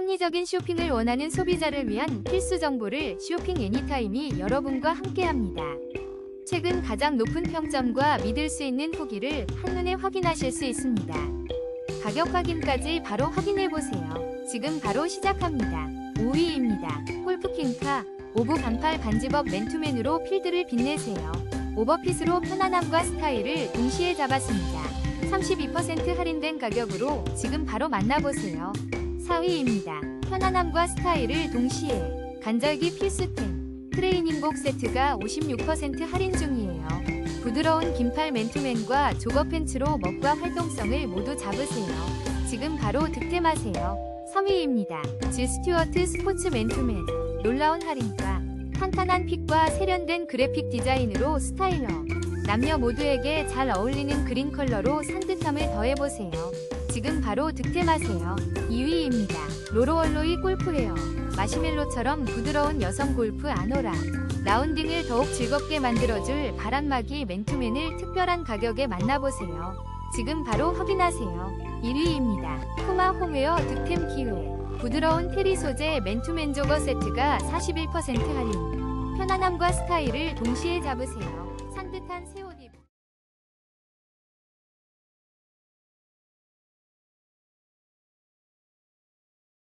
합리적인 쇼핑을 원하는 소비자를 위한 필수 정보를 쇼핑 애니타임이 여러분과 함께합니다. 최근 가장 높은 평점과 믿을 수 있는 후기를 한눈에 확인하실 수 있습니다. 가격 확인까지 바로 확인해 보세요. 지금 바로 시작합니다. 5위입니다. 골프킹카 오브 반팔 반지법 맨투맨으로 필드를 빛내세요. 오버핏으로 편안함과 스타일을 동시에 잡았습니다. 32% 할인된 가격으로 지금 바로 만나보세요. 4위입니다. 편안함과 스타일을 동시에 간절기 필수템 트레이닝복 세트가 56% 할인 중이에요. 부드러운 긴팔 맨투맨과 조거 팬츠로 멋과 활동성을 모두 잡으세요. 지금 바로 득템하세요. 3위입니다. 질 스튜어트 스포츠 맨투맨 놀라운 할인가 탄탄한 핏과 세련된 그래픽 디자인으로 스타일러 남녀 모두에게 잘 어울리는 그린 컬러로 산뜻함을 더해보세요. 지금 바로 득템하세요. 2위입니다. 로로얼로이 골프웨어 마시멜로처럼 부드러운 여성 골프 아노라 라운딩을 더욱 즐겁게 만들어줄 바람막이 맨투맨을 특별한 가격에 만나보세요. 지금 바로 확인하세요. 1위입니다. 푸마 홈웨어 득템 기회 부드러운 테리 소재 맨투맨 조거 세트가 41% 할인 편안함과 스타일을 동시에 잡으세요. 산뜻한 새 옷 입